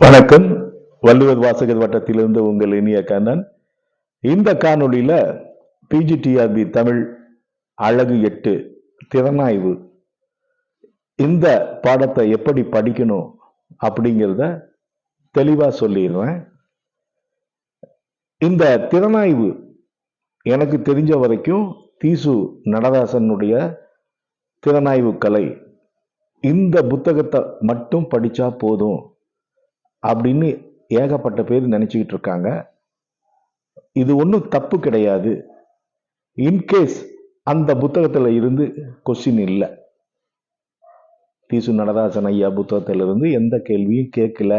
வணக்கம். வள்ளுவர் வாசகர் வட்டத்திலிருந்து உங்கள் இனிய கண்ணன். இந்த காணொளியில பிஜிடிஆர்பி தமிழ் அழகு எட்டு திறனாய்வு இந்த பாடத்தை எப்படி படிக்கணும் அப்படிங்கிறத தெளிவா சொல்லிடுறேன். இந்த திறனாய்வு எனக்கு தெரிஞ்ச வரைக்கும் தீசு நடராசனுடைய திறனாய்வு கலை இந்த புத்தகத்தை மட்டும் படிச்சா போதும். அப்படின்னு ஏகப்பட்ட பேர் நினச்சிக்கிட்டு இருக்காங்க. இது ஒன்றும் தப்பு கிடையாது. இன்கேஸ் அந்த புத்தகத்தில் இருந்து கொஸ்டின் இல்லை. தீசு நடராசன் ஐயா புத்தகத்தில் இருந்து எந்த கேள்வியும் கேட்கல.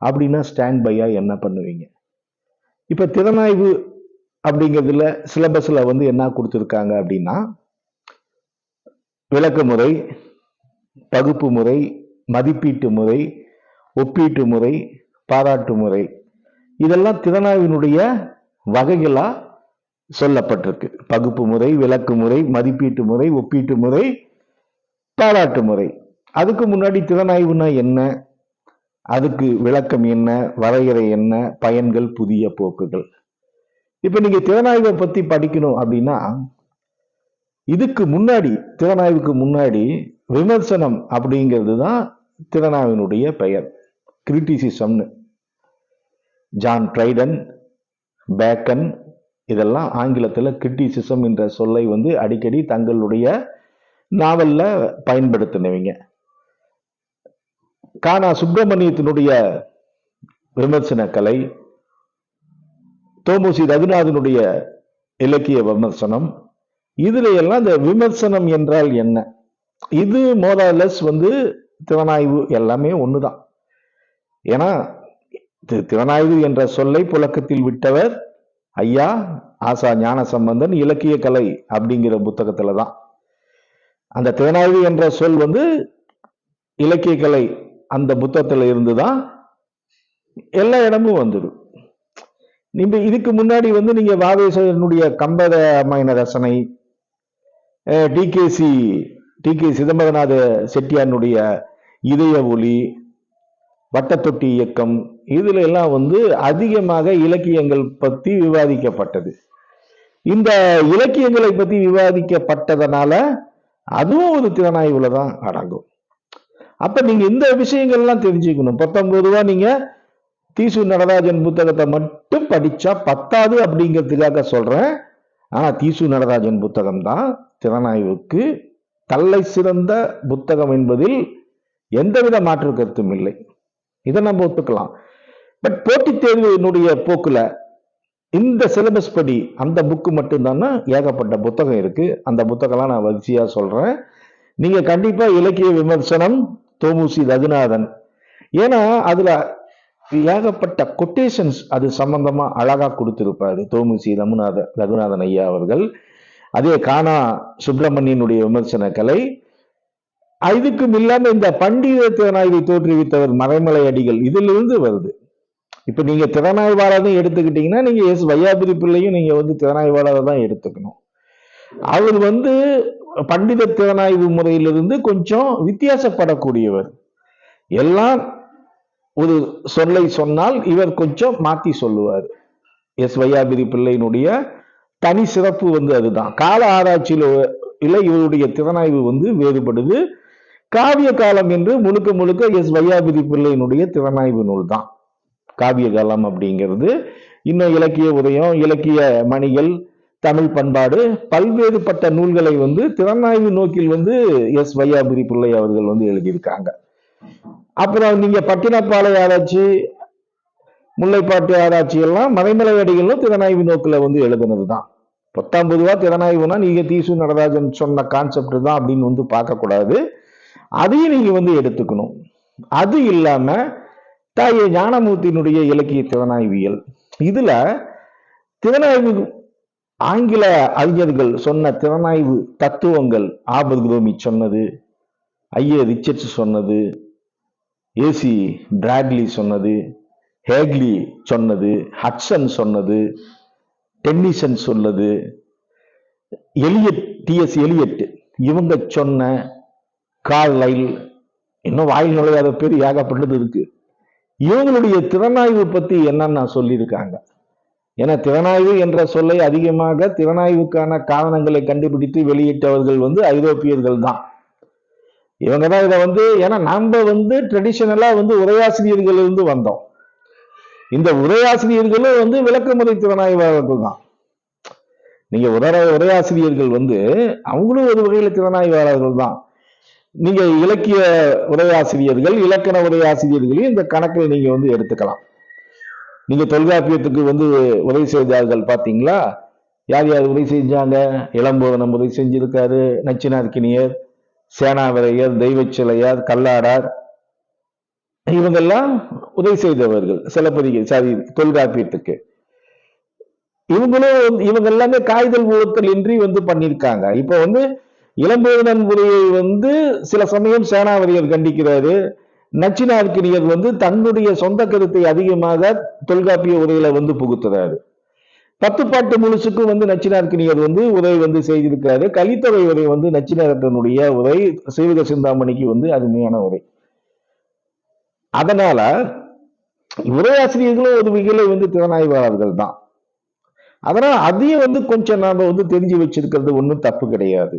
அப்படின்னா ஸ்டாண்ட் பையா என்ன பண்ணுவீங்க? இப்போ திறனாய்வு அப்படிங்கிறதுல சிலபஸில் வந்து என்ன கொடுத்துருக்காங்க அப்படின்னா விளக்க முறை பகுப்பு முறை மதிப்பீட்டு முறை ஒப்பீட்டு முறை பாராட்டு முறை. இதெல்லாம் திறனாய்வினுடைய வகைகளாக சொல்லப்பட்டிருக்கு. பகுப்பு முறை விளக்கு முறை மதிப்பீட்டு முறை ஒப்பீட்டு முறை பாராட்டு முறை. அதுக்கு முன்னாடி திறனாய்வுனா என்ன? அதுக்கு விளக்கம் என்ன? வரையறை என்ன? பயன்கள் புதிய போக்குகள். இப்போ நீங்கள் திறனாய்வை பற்றி படிக்கணும் அப்படின்னா இதுக்கு முன்னாடி திறனாய்வுக்கு முன்னாடி விமர்சனம் அப்படிங்கிறது தான் திறனாய்வினுடைய பெயர். கிரிட்டிசிசம்னு ஜான் ட்ரைடன் பேக்கன் இதெல்லாம் ஆங்கிலத்தில் கிரிட்டிசிசம் என்ற சொல்லை வந்து அடிக்கடி தங்களுடைய நாவலில் பயன்படுத்தினவங்க. கானா சுப்பிரமணியத்தினுடைய விமர்சன கலை தோமுசி ரகுநாதனுடைய இலக்கிய விமர்சனம் இதுல எல்லாம் இந்த விமர்சனம் என்றால் என்ன? இது மோதாலஸ் வந்து திறனாய்வு எல்லாமே ஒண்ணுதான். ஏன்னா திறனாய்வு என்ற சொல்லை புழக்கத்தில் விட்டவர் ஐயா ஆசா ஞான சம்பந்தன் இலக்கிய கலை அப்படிங்கிற புத்தகத்துல தான். அந்த திறனாய்வு என்ற சொல் வந்து இலக்கிய கலை அந்த புத்தகத்துல இருந்து தான் எல்லா இடமும் வந்துடும் நீங்க இதுக்கு முன்னாடி வந்து நீங்க வாவேசனுடைய கம்பத அம்மையின ரசனை டிகேசி டி கே சிதம்பரநாத செட்டியானுடைய இதய ஒளி வட்டத்தொட்டி இயக்கம். இதுல எல்லாம் வந்து அதிகமாக இலக்கியங்கள் பத்தி விவாதிக்கப்பட்டது. இந்த இலக்கியங்களை பத்தி விவாதிக்கப்பட்டதனால அதுவும் ஒரு திறனாய்வுல தான் அடங்கும். அப்ப நீங்க இந்த விஷயங்கள்லாம் தெரிஞ்சுக்கணும். பத்தொன்பது ரூபா நீங்க தீசு நடராஜன் புத்தகத்தை மட்டும் படிச்சா பத்தாது அப்படிங்கிறதுக்காக சொல்றேன். ஆனா தீசு நடராஜன் புத்தகம் தான் திறனாய்வுக்கு தல்லை சிறந்த புத்தகம் என்பதில் எந்தவித மாற்று கருத்தும் இல்லை. இதை நம்ம ஒத்துக்கலாம். பட் போட்டித் தேர்வினுடைய போக்குல இந்த சிலபஸ் படி அந்த புக்கு மட்டும்தான்னா ஏகப்பட்ட புத்தகம் இருக்கு. அந்த புத்தகம்லாம் நான் வரிசையா சொல்றேன். நீங்க கண்டிப்பா இலக்கிய விமர்சனம் தோமுசி ரகுநாதன். ஏன்னா அதுல ஏகப்பட்ட கொட்டேஷன்ஸ் அது சம்பந்தமா அழகா கொடுத்திருப்பாரு தோமுசி ரகுநாத ரகுநாதன் ஐயா அவர்கள். அதே கானா சுப்பிரமணியனுடைய விமர்சன கலை இதுக்கும் இல்லாம இந்த பண்டித திறனாய்வை தோற்றுவித்தவர் மறைமலை அடிகள். இதிலிருந்து வருது. இப்ப நீங்க திறனாய்வாளர் எடுத்துக்கிட்டீங்கன்னா நீங்க எஸ் வையாபுரி பிள்ளையும் நீங்க வந்து திறனாய்வாளரை தான் எடுத்துக்கணும். அவர் வந்து பண்டித திறனாய்வு முறையிலிருந்து கொஞ்சம் வித்தியாசப்படக்கூடியவர். எல்லாம் ஒரு சொல்லை சொன்னால் இவர் கொஞ்சம் மாத்தி சொல்லுவார். எஸ் வையாபிரி பிள்ளையினுடைய தனி சிறப்பு வந்து அதுதான். கால ஆராய்ச்சியில இல்லை இவருடைய திறனாய்வு வந்து வேறுபடுது. காவிய காலம் என்று முழுக்க முழுக்க எஸ் வையாபதி பிள்ளையினுடைய திறனாய்வு நூல் தான் காவிய காலம் அப்படிங்கிறது இன்னும் இலக்கிய உதயம் இலக்கிய மணிகள் தமிழ் பண்பாடு பல்வேறுபட்ட நூல்களை வந்து திறனாய்வு நோக்கில் வந்து எஸ் வையாபுரி பிள்ளை அவர்கள் வந்து எழுதியிருக்காங்க. அப்புறம் நீங்க பட்டினப்பாலை ஆராய்ச்சி முல்லைப்பாட்டு ஆராய்ச்சி எல்லாம் மறைமலை அடிகளும் திறனாய்வு நோக்கில் வந்து எழுதுனது தான் பத்தாம் பொதுவா திறனாய்வுனா நீங்க தீசு நடராஜன் சொன்ன கான்செப்ட் தான் அப்படின்னு வந்து பார்க்கக்கூடாது. அதையும் நீங்க வந்து எடுத்துக்கணும். அது இல்லாம தாய ஞானமூர்த்தியினுடைய இலக்கிய திறனாய்வியல். இதுல திறனாய்வு ஆங்கில அறிஞர்கள் சொன்ன திறனாய்வு தத்துவங்கள் ஆபத் குரோமி சொன்னது ஐஏ ரிச்சர்ட்ஸ் சொன்னது ஏசி பிராட்லி சொன்னது ஹேக்லி சொன்னது ஹட்சன் சொன்னது டென்னிசன் சொன்னது எலியட் டிஎஸ் எலியட் இவங்க சொன்ன கார்லைல் இன்னும் வாயில் நுழையாத பேர் ஏகப்பட்டது இருக்கு. இவங்களுடைய திறனாய்வு பத்தி என்னன்னு சொல்லியிருக்காங்க. ஏன்னா திறனாய்வு என்ற சொல்லை அதிகமாக திறனாய்வுக்கான காரணங்களை கண்டுபிடித்து வெளியிட்டவர்கள் வந்து ஐரோப்பியர்கள் தான். இவங்க தான் இதை வந்து ஏன்னா நம்ம வந்து ட்ரெடிஷனலா வந்து உரையாசிரியர்கள் இருந்து வந்தோம். இந்த உரையாசிரியர்களும் வந்து விளக்கமுறை திறனாய்வாளர்கள் தான். நீங்க உரை உரையாசிரியர்கள் வந்து அவங்களும் ஒரு வகையில திறனாய்வாளர்கள் தான். நீங்க இலக்கிய உரையாசிரியர்கள் இலக்கண உரையாசிரியர்களையும் இந்த கணக்கை நீங்க வந்து எடுத்துக்கலாம். நீங்க தொல்காப்பியத்துக்கு வந்து உதவி செய்தார்கள் பாத்தீங்களா? யார் யார் உதவி செஞ்சாங்க? இளம்போதனம் உதவி செஞ்சிருக்காரு நச்சினார்க்கினியர் சேனாவரையர் தெய்வச்சிலையார் கல்லாடார் இவங்கெல்லாம் உதவி செய்தவர்கள் சிலப்பதிகை சாரி தொல்காப்பியத்துக்கு. இவங்களும் இவங்க எல்லாமே காய்தல் ஊழத்தல் இன்றி வந்து பண்ணியிருக்காங்க இப்போ வந்து இளம்பேதனன் உரையை வந்து சில சமயம் சேனாவதியர் கண்டிக்கிறாரு. நச்சினார்க்கினியர் வந்து தன்னுடைய சொந்த கருத்தை அதிகமாக தொல்காப்பிய உரையில வந்து புகுத்துறாரு. பத்து பாட்டு முழுசுக்கும் வந்து நச்சினார்க்கினியர் வந்து உரை வந்து செய்திருக்கிறாரு. கலித்தொகை உரை வந்து நச்சினாரட்டனுடைய உரை சீவக சிந்தாமணிக்கு வந்து அருமையான உரை. அதனால உரையாசிரியர்களும் ஒரு வகையில வந்து திறனாய்வாளர்கள் தான். அதனால அதையும் வந்து கொஞ்சம் நாம வந்து தெரிஞ்சு வச்சிருக்கிறது ஒன்றும் தப்பு கிடையாது.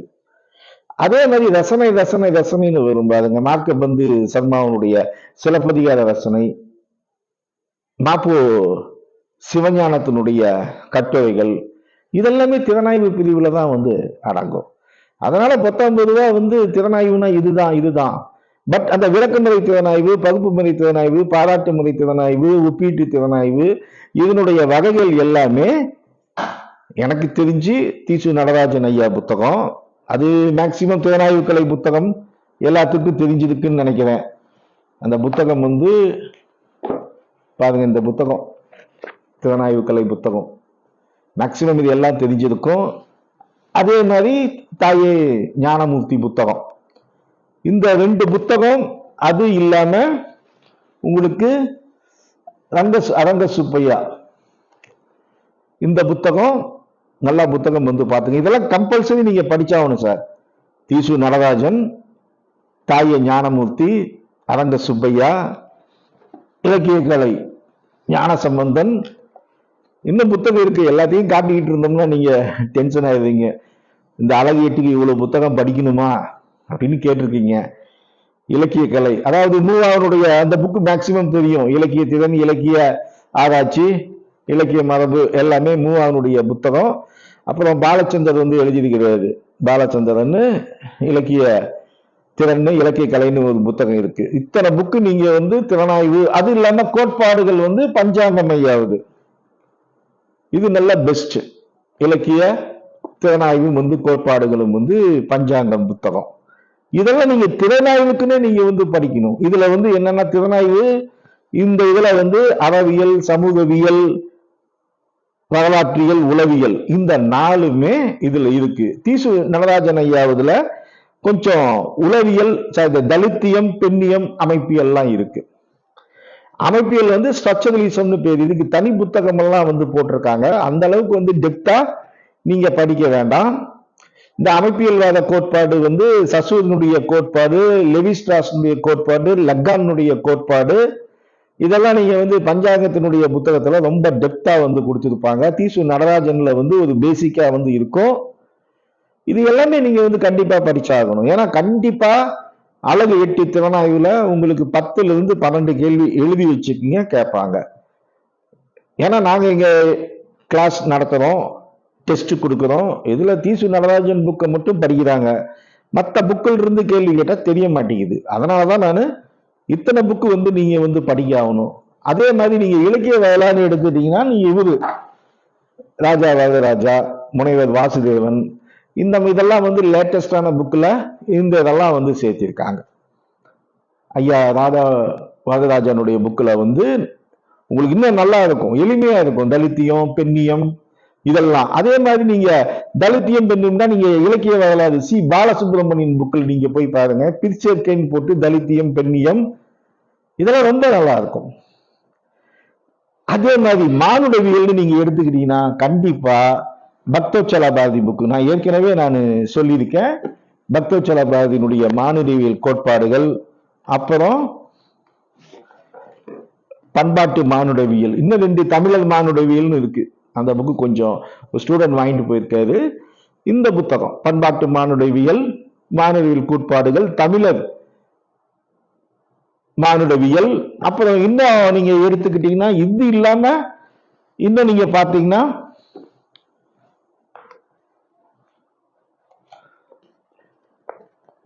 அதே மாதிரி ரசனை ரசனை ரசனைன்னு வரும் பாருங்க. மார்க்கபந்து சர்மாவுடைய சிலப்பதிகார ரசனை. மாப்பு சிவஞானத்தினுடைய கட்டுரைகள். இதெல்லாமே திறனாய்வு பிரிவில் தான் வந்து அடங்கும். அதனால பத்தொன்பது ரூபா வந்து திறனாய்வுனா இதுதான் இதுதான். பட் அந்த விளக்கமுறை திறனாய்வு பகுப்பு முறை திறனாய்வு பாராட்டு முறை திறனாய்வு ஒப்பீட்டு திறனாய்வு இதனுடைய வகைகள் எல்லாமே எனக்கு தெரிஞ்சு தீசு நடராஜன் ஐயா புத்தகம். அது மேக்சிமம் திறனாய்வு கலை புத்தகம் எல்லாத்துக்கும் தெரிஞ்சிருக்குன்னு நினைக்கிறேன். அந்த புத்தகம் வந்து பாருங்க இந்த புத்தகம் திறனாய்வு கலை புத்தகம். மேக்சிமம் இது எல்லாம் தெரிஞ்சிருக்கும். அதே மாதிரி தாயே ஞானமூர்த்தி புத்தகம். இந்த ரெண்டு புத்தகம் அது இல்லாம உங்களுக்கு ரங்க அரங்க சுப்பையா இந்த புத்தகம் நல்ல புத்தகம் வந்து பார்த்துங்க. இதெல்லாம் கம்பல்சரி நீங்கள் படித்தாகணும் சார். தீசு நடராஜன் தாய ஞானமூர்த்தி அரங்க சுப்பையா இலக்கிய கலை ஞான சம்பந்தன். இன்னும் புத்தகம் இருக்குது எல்லாத்தையும் காட்டிக்கிட்டு இருந்தோம்னா நீங்கள் டென்ஷன் ஆயிடுவீங்க இந்த அழகியட்டுக்கு இவ்வளோ புத்தகம் படிக்கணுமா அப்படின்னு கேட்டிருக்கீங்க. இலக்கிய கலை. அதாவது மூவாவனுடைய அந்த புக்கு மேக்சிமம் தெரியும். இலக்கிய திறன் இலக்கிய ஆராய்ச்சி இலக்கிய மரபு எல்லாமே மூவாவனுடைய புத்தகம். அப்புறம் பாலச்சந்தர் வந்து எழுதியிருக்கிறாரு பாலச்சந்திரன் இலக்கிய திறன் இலக்கிய கலைன்னு ஒரு புத்தகம் இருக்கு. இத்தனை புக்கு நீங்க வந்து திறனாய்வு அது இல்லாம கோட்பாடுகள் வந்து பஞ்சாங்கம் ஐயாவது. இது நல்ல பெஸ்ட் இலக்கிய திறனாய்வும் வந்து கோட்பாடுகளும் வந்து பஞ்சாங்கம் புத்தகம். இதெல்லாம் நீங்க திறனாய்வுக்குன்னே நீங்க வந்து படிக்கணும். இதுல வந்து என்னன்னா திறனாய்வு இந்த இதுல வந்து அறவியல் சமூகவியல் வரலாற்றியல் உளவியல். இந்த நாலுமே இதுல இருக்கு. தீசு நடராஜன் ஐயாவதுல கொஞ்சம் உளவியல் தலித்தியம் பெண்ணியம் அமைப்பியல்லாம் இருக்கு. அமைப்பியல் வந்து ஸ்ட்ரக்சரலிசம்னு பேர். இதுக்கு தனி புத்தகம் எல்லாம் வந்து போட்டிருக்காங்க. அந்த அளவுக்கு வந்து டெப்தா நீங்க படிக்க வேண்டாம். இந்த அமைப்பியல்வாத கோட்பாடு வந்து சசூரனுடைய கோட்பாடு லெவிஸ்ட்ராஸனுடைய கோட்பாடு லக்கானுடைய கோட்பாடு இதெல்லாம் நீங்க வந்து பஞ்சாங்கத்தினுடைய புத்தகத்துல ரொம்ப டெப்தா வந்து கொடுத்துருப்பாங்க. தீசு நடராஜன்ல வந்து ஒரு பேசிக்கா வந்து இருக்கும். இது எல்லாமே நீங்க வந்து கண்டிப்பா படிச்சாகணும். ஏன்னா கண்டிப்பா அழகு எட்டு திறனாய்வுல உங்களுக்கு பத்துல இருந்து பன்னெண்டு கேள்வி எழுதி வச்சுக்கிங்க கேட்பாங்க. ஏன்னா நாங்க இங்க கிளாஸ் நடத்துறோம் டெஸ்ட் கொடுக்குறோம். இதுல தீசு நடராஜன் புக்கை மட்டும் படிக்கிறாங்க. மற்ற புக்கில் இருந்து கேள்வி கேட்டால் தெரிய மாட்டேங்குது. அதனாலதான் நான் இத்தனை புக்கு வந்து நீங்க வந்து படிக்க ஆகணும் அதே மாதிரி நீங்க இலக்கிய வயலான்னு எடுத்துட்டீங்கன்னா நீங்க இவரு. ராஜா வரதராஜா முனைவர் வாசுதேவன் இந்த இதெல்லாம் வந்து லேட்டஸ்டான புக்கில் இந்த இதெல்லாம் வந்து சேர்த்திருக்காங்க. ஐயா ராதா வரதராஜனுடைய புக்கில் வந்து உங்களுக்கு இன்னும் நல்லா இருக்கும் எளிமையாக இருக்கும். தலித்தியம் பெண்ணியம் இதெல்லாம். அதே மாதிரி நீங்க தலித்தியம் பெண்ணியம்னா நீங்க இலக்கிய வரலாறு சி. பாலசுப்ரமணியன் புக்கில் நீங்க போய் பாருங்க. பிரிச்சேர்க்கைன்னு போட்டு தலித்தியம் பெண்ணியம் இதெல்லாம் ரொம்ப நல்லா இருக்கும் அதே மாதிரி மானுடவியல்னு நீங்க எடுத்துக்கிட்டீங்கன்னா கண்டிப்பா பக்தோச்சல பாரதி புக்கு. நான் ஏற்கனவே நான் சொல்லியிருக்கேன். பக்தோச்சல பாரதியினுடைய மானுடவியல் கோட்பாடுகள் அப்புறம் பண்பாட்டு மானுடவியல். இன்னும் ரெண்டு தமிழர் மானுடவியல்னு இருக்கு. அந்த புக்கு கொஞ்சம் ஸ்டூடெண்ட் வாங்கிட்டு போயிருக்காரு. இந்த புத்தகம் பண்பாட்டு மானுடவியல் மானுடவியல் கோட்பாடுகள் தமிழர் மானுடவியல். அப்புறம் இன்னும் நீங்க எடுத்துக்கிட்டீங்கன்னா இது இல்லாம இன்னும் நீங்க பாத்தீங்கன்னா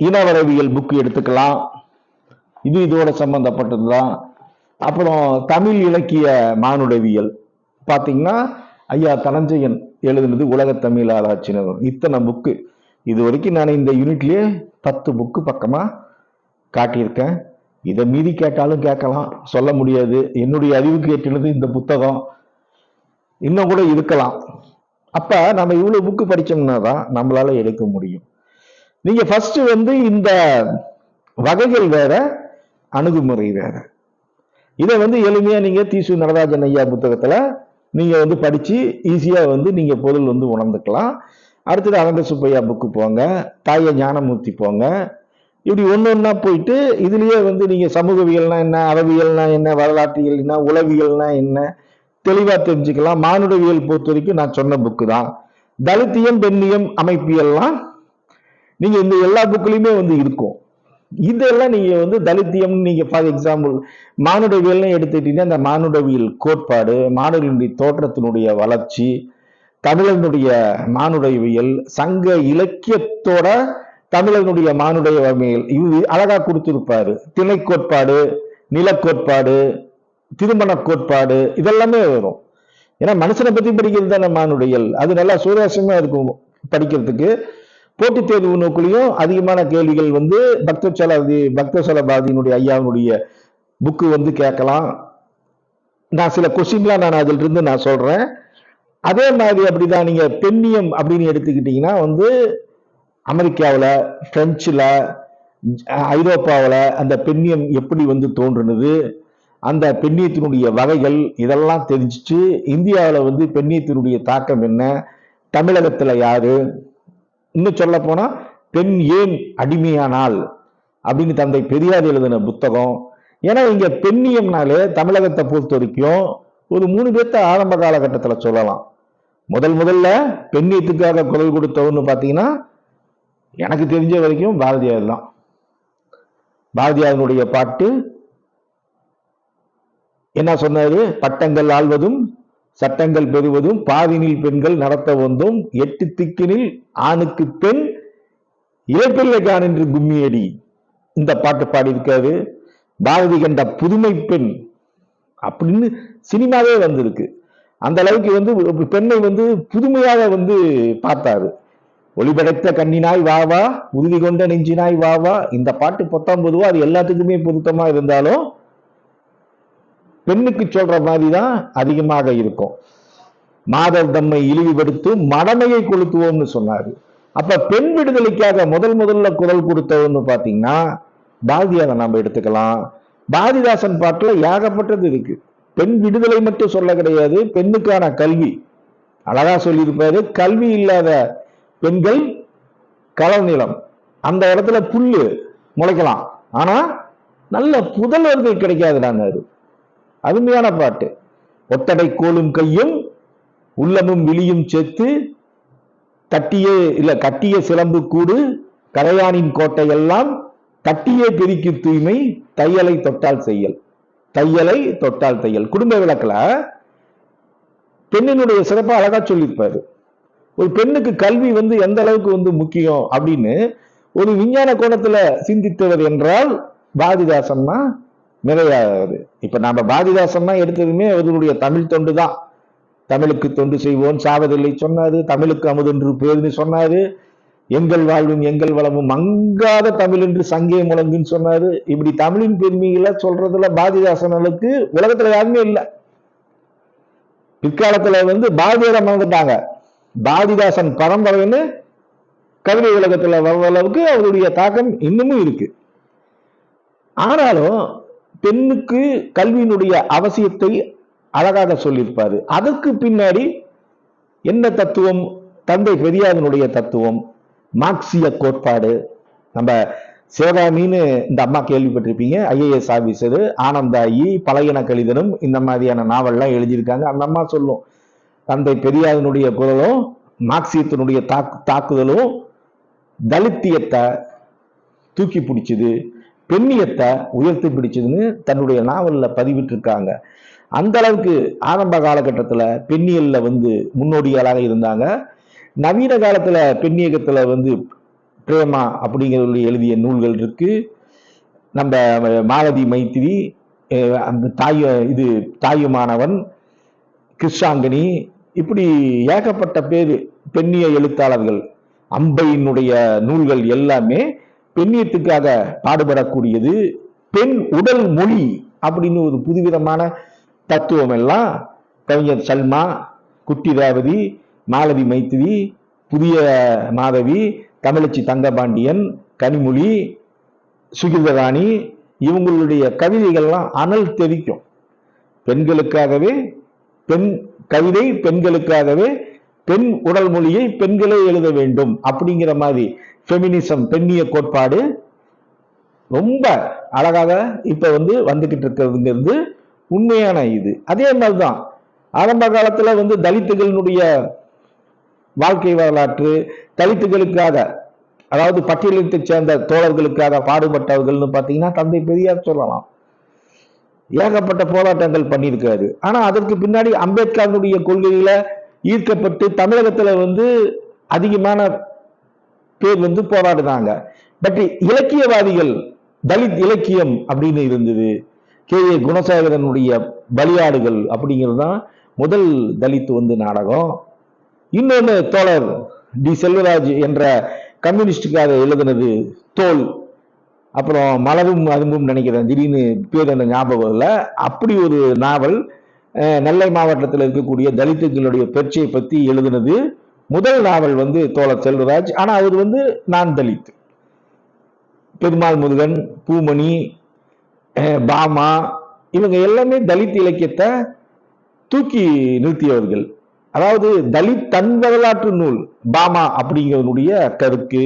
இனவரவியல் புக் எடுத்துக்கலாம். இது இதோட சம்பந்தப்பட்டதுதான். அப்புறம் தமிழ் இலக்கிய மானுடவியல். பாத்தீங்கன்னா ஐயா தனஞ்சயன் எழுதுனது உலக தமிழ் ஆராய்ச்சி நிறுவனம் இத்தனை புக்கு இது வரைக்கும் நான் இந்த யூனிட்லேயே பத்து புக்கு பக்கமாக காட்டியிருக்கேன். இதை மீறி கேட்டாலும் கேட்கலாம். சொல்ல முடியாது. என்னுடைய அறிவுக்கு ஏற்றினது இந்த புத்தகம். இன்னும் கூட இருக்கலாம். அப்போ நம்ம இவ்வளோ புக்கு படிச்சோம்னா தான் நம்மளால எடுக்க முடியும். நீங்கள் ஃபஸ்ட்டு வந்து இந்த வகைகள் வேற அணுகுமுறை வேற. இதை வந்து எளிமையாக நீங்கள் தீசு நடராஜன் ஐயா புத்தகத்தில் நீங்கள் வந்து படித்து ஈஸியாக வந்து நீங்கள் பொருள் வந்து உணர்ந்துக்கலாம். அடுத்தது அனந்த சுப்பையா புக்கு போங்க தாய ஞானமூர்த்தி போங்க. இப்படி ஒன்று ஒன்றா போயிட்டு இதுலேயே வந்து நீங்கள் சமூகவியல்னா என்ன அறவியல்னா என்ன வரலாற்றியல்னா உளவியல்னா என்ன தெளிவாக தெரிஞ்சுக்கலாம். மானுடவியல் பொறுத்த வரைக்கும் நான் சொன்ன புக்கு தான். தலித்தியம் பெண்ணியம் அமைப்பியல்லாம் நீங்கள் இந்த எல்லா புக்குலேயுமே வந்து இருக்கும். இதெல்லாம் நீங்க வந்து தலித்தியம் நீங்க ஃபார் எக்ஸாம்பிள் மானுடவியல்னு எடுத்துக்கிட்டீங்கன்னா அந்த மானுடவியல் கோட்பாடு மானுடனுடைய தோற்றத்தினுடைய வளர்ச்சி தமிழனுடைய மானுடவியல் சங்க இலக்கியத்தோட தமிழனுடைய மானுடவியல் இது அழகா கொடுத்திருப்பாரு. திணை கோட்பாடு நிலக்கோட்பாடு திருமண கோட்பாடு இதெல்லாமே வரும். ஏன்னா மனுஷனை பத்தி படிக்கிறது தானே மானுடையல் அது நல்லா சுவாரஸ்யமா இருக்கும் படிக்கிறதுக்கு. போட்டித் தேர்வு நோக்குலையும் அதிகமான கேள்விகள் வந்து பக்தச்சலாதி பக்தசலபாதியினுடைய ஐயாவினுடைய புக்கு வந்து கேட்கலாம். நான் சில கொஸ்டின்லாம் நான் அதில் இருந்து நான் சொல்கிறேன் அதே மாதிரி அப்படிதான் நீங்கள் பெண்ணியம் அப்படின்னு எடுத்துக்கிட்டிங்கன்னா வந்து அமெரிக்காவில் ஃப்ரெஞ்சில் ஐரோப்பாவில் அந்த பெண்ணியம் எப்படி வந்து தோன்றுனது அந்த பெண்ணியத்தினுடைய வகைகள் இதெல்லாம் தெரிஞ்சுட்டு இந்தியாவில் வந்து பெண்ணியத்தினுடைய தாக்கம் என்ன தமிழகத்தில் யாரு இன்னும் சொல்ல போனா பெண் ஏன் அடிமையானால் அப்படின்னு தந்தை பெரியார் எழுதின புத்தகம். ஏன்னா இங்க பெண்ணியம்னாலே தமிழகத்தை பொறுத்த வரைக்கும் ஒரு மூணு பேர்த்த ஆரம்ப காலகட்டத்தில் சொல்லலாம். முதல் முதல்ல பெண்ணியத்துக்காக குரல் கொடுத்தவன்னு பார்த்தீங்கன்னா எனக்கு தெரிஞ்ச வரைக்கும் பாரதியார் தான். பாரதியாரினுடைய பாட்டு என்ன சொன்னாரு? பட்டங்கள் ஆள்வதும் சட்டங்கள் பெறுவதும் பாதினில் பெண்கள் நடத்த வந்தும். எட்டு திக்கினில் ஆணுக்கு பெண் இழப்பில்லை கான் என்று கும்மியடி. இந்த பாட்டு பாடியிருக்காரு. பாரதி கண்ட புதுமை பெண். அப்படின்னு சினிமாவே வந்திருக்கு. அந்த அளவுக்கு வந்து பெண்ணை வந்து புதுமையாக வந்து பார்த்தாரு. ஒளிபடைத்த கண்ணினாய் வா வா உறுதி கொண்ட நெஞ்சினாய் வா வா. இந்த பாட்டு பத்தாம் பொதுவா அது எல்லாத்துக்குமே பொருத்தமா இருந்தாலும் பெண்ணுக்கு சொல்ற மாதிரி தான் அதிகமாக இருக்கும். மாதர் தம்மை இழிவுபடுத்து மடமையை கொளுத்துவோம்னு சொன்னாரு. அப்ப பெண் விடுதலைக்காக முதல் முதல்ல குரல் கொடுத்தவன்னு பாத்தீங்கன்னா பாரதியாரை நம்ம எடுத்துக்கலாம். பாரதிதாசன் பாட்டுல ஏகப்பட்டது இருக்கு. பெண் விடுதலை மட்டும் சொல்ல கிடையாது பெண்ணுக்கான கல்வி. அழகா சொல்லியிருப்பாரு கல்வி இல்லாத பெண்கள் கலர் நிலம். அந்த இடத்துல புல்லு முளைக்கலாம். ஆனா நல்ல புதல்வர்கள் கிடைக்காதுடான்னாரு. அருமையான பாட்டு. ஒத்தடை கோலும் கையும் உள்ளமும் விழியும் சேர்த்து தட்டியே இல்ல கட்டிய சிலம்பு கூடு கரையானின் கோட்டையெல்லாம் கட்டியே பெருக்கி தூய்மை தையலை தொட்டால் செய்யல். தையலை தொட்டால் தையல். குடும்ப விளக்கில் பெண்ணினுடைய சிறப்பை அழகா சொல்லியிருப்பாரு. ஒரு பெண்ணுக்கு கல்வி வந்து எந்த அளவுக்கு வந்து முக்கியம் அப்படின்னு ஒரு விஞ்ஞான கோணத்துல சிந்தித்தவர் என்றால் பாரதிதாசன்னா மிகையாகாது இப்ப நாம பாரதிதாசன்னா எடுத்ததுமே அவர்களுடைய தமிழ் தொண்டு தான் தமிழுக்கு தொண்டு செய்வோம் சாவதில்லை சொன்னாரு தமிழுக்கு அமுதென்று பேருன்னு சொன்னாரு. எங்கள் வாழ்வும் எங்கள் வளமும் மங்காத தமிழ் என்று சங்கே முழங்குன்னு சொன்னாரு. இப்படி தமிழின் பெருமைகளை சொல்றதுல பாரதிதாசனுக்கு உலகத்துல யாருமே இல்லை. பிற்காலத்துல வந்து பாரதியாரை மறந்துட்டாங்க பாரதிதாசன் பரம்பரைன்னு கவிதை உலகத்துல வர்ற அளவுக்கு அவருடைய தாக்கம் இன்னமும் இருக்கு. ஆனாலும் பெண்ணுக்கு கல்வியினுடைய அவசியத்தை அழகாக சொல்லியிருப்பாரு. அதற்கு பின்னாடி என்ன தத்துவம்? தந்தை பெரியாரினுடைய தத்துவம் மார்க்சிய கோட்பாடு. நம்ம சிவகாமின்னு இந்த அம்மா கேள்விப்பட்டிருப்பீங்க ஐஏஎஸ் ஆபீசரு ஆனந்தாயி பழையன கழிதனும் இந்த மாதிரியான நாவல்லாம் எழுதியிருக்காங்க. அந்த அம்மா சொல்லும் தந்தை பெரியாரினுடைய குரலும் மார்க்சியத்தினுடைய தாக்கு தாக்குதலும் தலித்தியத்தை தூக்கி பிடிச்சது. பெண்ணியத்தை உயர்த்தி பிடிச்சதுன்னு தன்னுடைய நாவலில் பதிவிட்டிருக்காங்க. அந்த அளவுக்கு ஆரம்ப காலகட்டத்தில் பெண்ணியலில் வந்து முன்னோடிகளாக இருந்தாங்க. நவீன காலத்தில் பெண்ணியகத்தில் வந்து பிரேமா அப்படிங்கிறது எழுதிய நூல்கள் இருக்கு. நம்ம மாலதி மைத்திரி அந்த தாய இது தாயுமானவன் கிருஷ்ணாங்கனி இப்படி ஏகப்பட்ட பேர் பெண்ணிய எழுத்தாளர்கள் அம்பையினுடைய நூல்கள் எல்லாமே பெண்ணியத்துக்காக பாடுபடக்கூடியது பெண் உடல் மொழி அப்படின்னு ஒரு புதுவிதமான தத்துவம் எல்லாம் கவிஞர் சல்மா குட்டி ரேவதி மாலதி மைத்திரி புதிய மாதவி தமிழச்சி தங்கபாண்டியன் கனிமொழி சுகிர்தராணி இவங்களுடைய கவிதைகள்லாம் அனல் தெரிக்கும் பெண்களுக்காகவே பெண் கவிதை பெண்களுக்காகவே பெண் உடல் மொழியை பெண்களே எழுத வேண்டும் அப்படிங்கிற மாதிரி ஃபெமினிசம் பெண்ணிய கோட்பாடு ரொம்ப அழகாக இப்ப வந்து வந்துகிட்டு இருக்கிறதுங்கிறது உண்மையான இது. அதே மாதிரிதான் ஆரம்ப காலத்துல வந்து தலித்துகளினுடைய வாழ்க்கை வரலாற்று தலித்துகளுக்காக அதாவது பட்டியலிட்டு சேர்ந்த தோழர்களுக்காக பாடுபட்டவர்கள்னு பார்த்தீங்கன்னா தந்தை பெரியார் சொல்லலாம். ஏகப்பட்ட போராட்டங்கள் பண்ணியிருக்காரு ஆனா அதற்கு பின்னாடி அம்பேத்கருடைய கொள்கையில ஈர்க்கப்பட்டு தமிழகத்துல வந்து அதிகமான பேர் வந்து போராடுனாங்க பட் இலக்கியவாதிகள் தலித் இலக்கியம் அப்படின்னு இருந்தது. கே. ஏ. குணசேகரனுடைய பலியாடுகள் அப்படிங்கிறது தான் முதல் தலித் வந்து நாடகம். இன்னொன்று தோழர் டி. செல்வராஜ் என்ற கம்யூனிஸ்டுக்காக எழுதினது தோல். அப்புறம் மலரும் அரும்பும் நினைக்கிறேன். திடீர்னு பேர் அந்த ஞாபகம் இல்லை அப்படி ஒரு நாவல் நெல்லை மாவட்டத்தில் இருக்கக்கூடிய தலித்துகளுடைய பெர்ச்சியை பற்றி எழுதினது முதல் நாவல் வந்து தோழர் செல்வராஜ். ஆனால் அவர் வந்து நான் தலித் பெருமாள் முருகன் பூமணி பாமா இவங்க எல்லாமே தலித் இலக்கியத்தை தூக்கி நிறுத்தியவர்கள். அதாவது தலித் தன் வரலாற்று நூல் பாமா அப்படிங்கிறதுடைய கருக்கு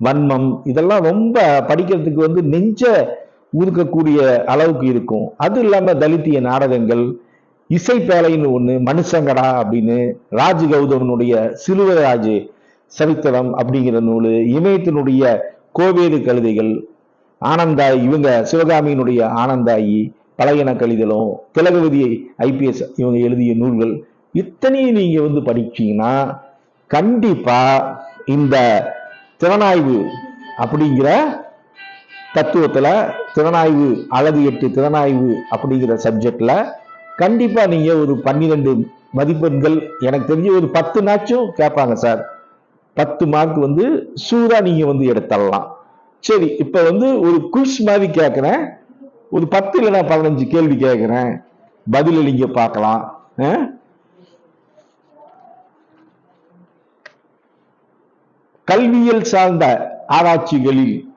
வன்மம் இதெல்லாம் ரொம்ப படிக்கிறதுக்கு வந்து நெஞ்ச ஊதுக்கக்கூடிய அளவுக்கு இருக்கும். அது இல்லாமல் தலித்திய நாடகங்கள் இசை இசைப்பேழைன்னு ஒன்று மனுஷங்கடா அப்படின்னு ராஜ் கௌதமனுடைய சிலுவராஜ் சரித்திரம் அப்படிங்கிற நூல் இமயத்தினுடைய கோவேது கழுதைகள் ஆனந்தாய் இவங்க சிவகாமியினுடைய ஆனந்தாயி பழையன கழிதலும் திலகவதி ஐபிஎஸ் இவங்க எழுதிய நூல்கள் இத்தனையும் நீங்கள் வந்து படிச்சீங்கன்னா கண்டிப்பாக இந்த திறனாய்வு அப்படிங்கிற தத்துவத்தில் திறனாய்வு அழகு எட்டு திறனாய்வு அப்படிங்கிற சப்ஜெக்டில் கண்டிப்பா நீங்க ஒரு பன்னிரெண்டு மதிப்பெண்கள் எனக்கு தெரிஞ்சு ஒரு பத்து நாச்சும் கேட்பாங்க சார் பத்து மார்க் வந்து சூடா நீங்க வந்து எடுத்துடலாம் சரி இப்ப வந்து ஒரு குஷ் மாதிரி கேட்கிறேன். ஒரு பத்து இல்லைன்னா பதினஞ்சு கேள்வி கேட்கிறேன். பதில நீங்க பார்க்கலாம். ஆ? கல்வியல் சார்ந்த ஆராய்ச்சிகளில்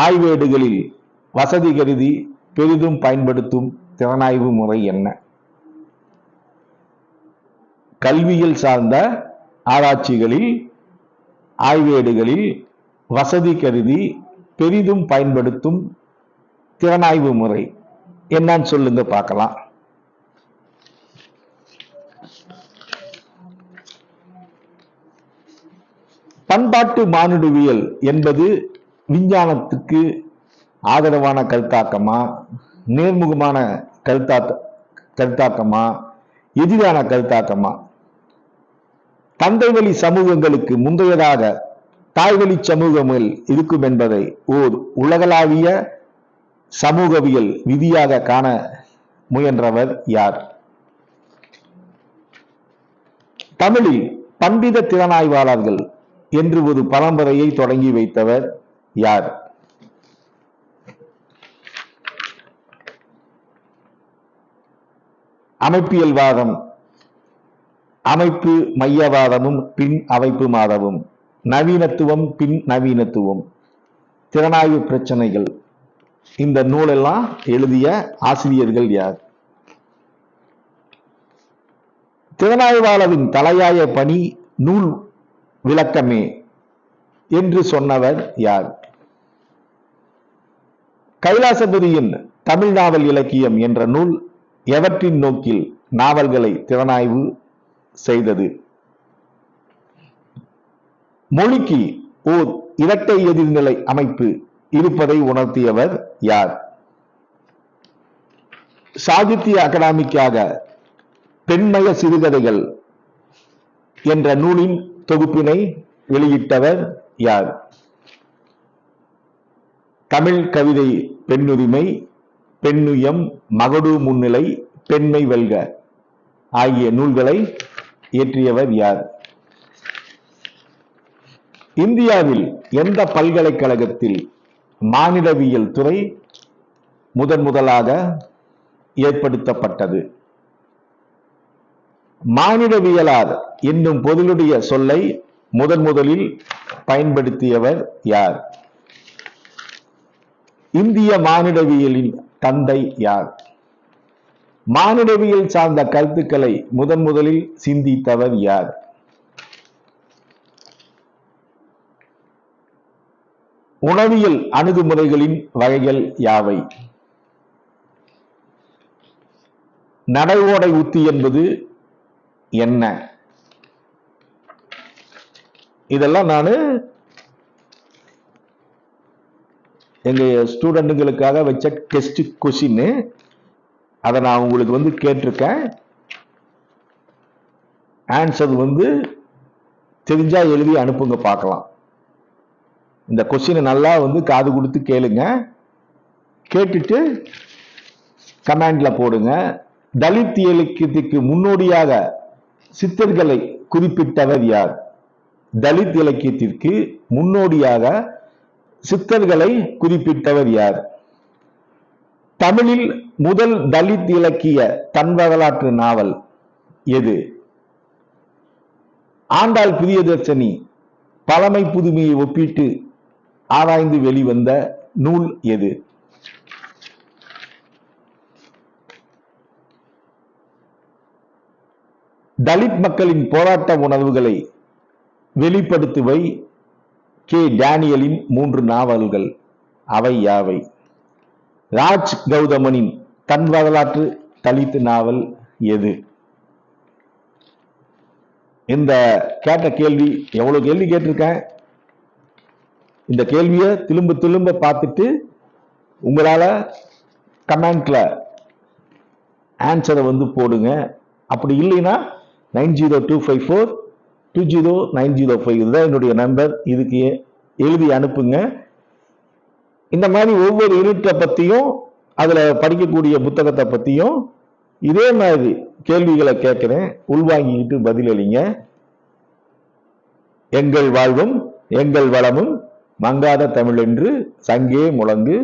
ஆய்வேடுகளில் வசதி கருதி பெரிதும் பயன்படுத்தும் திறனாய்வு முறை என்ன? கல்வியில் சார்ந்த ஆராய்ச்சிகளில் ஆய்வேடுகளில் வசதி கருதி பெரிதும் பயன்படுத்தும் திறனாய்வு முறை என்னன்னு சொல்லுங்க பார்க்கலாம். பண்பாட்டு மானுடவியல் என்பது விஞ்ஞானத்துக்கு ஆதரவான கருத்தாக்கமா? நேர்முகமான கருத்தாக்க கருத்தாக்கமா? எதிரான கருத்தாக்கமா? தந்தை வழி சமூகங்களுக்கு முந்தையதாக தாய்வழி சமூகங்கள் இருக்கும் என்பதை ஓர் உலகளாவிய சமூகவியல் விதியாக காண முயன்றவர் யார்? தமிழில் பண்டித திறனாய்வாளர்கள் என்று ஒரு பரம்பரையை தொடங்கி வைத்தவர் யார்? அமைப்பியல்வாதம். அமைப்பு மையவாதமும் பின் அமைப்பு மாதவும் நவீனத்துவம் பின் நவீனத்துவம். திறனாய்வு பிரச்சனைகள். இந்த நூலெல்லாம் எழுதிய ஆசிரியர்கள் யார்? திறனாய்வாளரின் தலையாய பணி நூல் விளக்கமே என்று சொன்னவர் யார்? கைலாசபதியின் தமிழ் நாவல் இலக்கியம் என்ற நூல் எவற்றின் நோக்கில் நாவல்களை திறனாய்வு செய்தது? மொழிக்கு ஓர் இரட்டை எதிர்நிலை அமைப்பு இருப்பதை உணர்த்தியவர் யார்? சாகித்ய அகாடமிக்காக பெண்மய சிறுகதைகள் என்ற நூலின் தொகுப்பினை வெளியிட்டவர் யார்? தமிழ் கவிதை பெண்ணுரிமை பெண்ணுயம் மகடு முன்னிலை பெண்மை வெல்க. ஆகிய நூல்களை இயற்றியவர் யார்? இந்தியாவில் எந்த பல்கலைக்கழகத்தில் மானிடவியல் துறை முதன் முதலாக ஏற்படுத்தப்பட்டது? மானிடவியலார் என்னும் பொருளுடைய சொல்லை முதன் முதலில் பயன்படுத்தியவர் யார்? இந்திய மானிடவியலின் தந்தை யார்? மானுடவியல் சார்ந்த கருத்துக்களை முதன் முதலில் சிந்தித்தவர் யார்? உணவியல் அணுகுமுறைகளின் வகைகள் யாவை? நடைவோடை உத்தி என்பது என்ன? இதெல்லாம் நான் எங்க ஸ்டூடெண்ட்டுங்களுக்காக வச்ச டெஸ்ட் கொஷின்னு அதை நான் உங்களுக்கு வந்து கேட்டிருக்கேன். ஆன்சர் வந்து தெரிஞ்சா எழுதி அனுப்புங்க பார்க்கலாம். இந்த கொஸ்டினை நல்லா வந்து காது கொடுத்து கேளுங்க. கேட்டுட்டு கமெண்ட்ல போடுங்க. தலித் இலக்கியத்துக்கு முன்னோடியாக சித்தர்களை குறிப்பிட்டவர் யார்? தலித் இலக்கியத்திற்கு முன்னோடியாக சித்தர்களை குறிப்பிட்டவர் யார்? தமிழில் முதல் தலித் இலக்கிய தன் வரலாற்று நாவல் எது? ஆண்டாள் பிரியதர்ஷினி பழமை புதுமையை ஒப்பிட்டு ஆராய்ந்து வெளிவந்த நூல் எது? தலித் மக்களின் போராட்ட உணர்வுகளை வெளிப்படுத்துவை கே. டேனியலின் மூன்று நாவல்கள். அவை யாவை? ராஜ் கௌதமனின் தன் வரலாற்று தலித்து நாவல் எது? இந்த கேட்ட கேள்வி எவ்வளவு கேள்வி கேட்டிருக்கேன்? இந்த கேள்வியை திரும்ப திரும்ப பார்த்துட்டு உங்களால கமெண்ட்ல ஆன்சரை வந்து போடுங்க. அப்படி இல்லைன்னா nine zero two five four two zero nine zero five இதுதான் என்னுடைய நம்பர் இதுக்கு எழுதி அனுப்புங்க. இந்த மாதிரி ஒவ்வொரு யூனிட்டை பற்றியும் அதில் படிக்கக்கூடிய புத்தகத்தை பற்றியும் இதே மாதிரி கேள்விகளை கேட்குறேன். உள்வாங்கிக்கிட்டு பதிலளிங்க எங்கள் வாழ்வும் எங்கள் வளமும் மங்காத தமிழ் என்று சங்கே முழங்கு.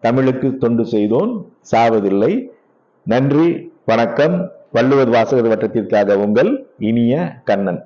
தமிழுக்கு தொண்டு செய்தோன் சாவதில்லை. நன்றி வணக்கம். வள்ளுவர் வாசகர் வட்டத்திற்காக உங்கள் இனிய கண்ணன்.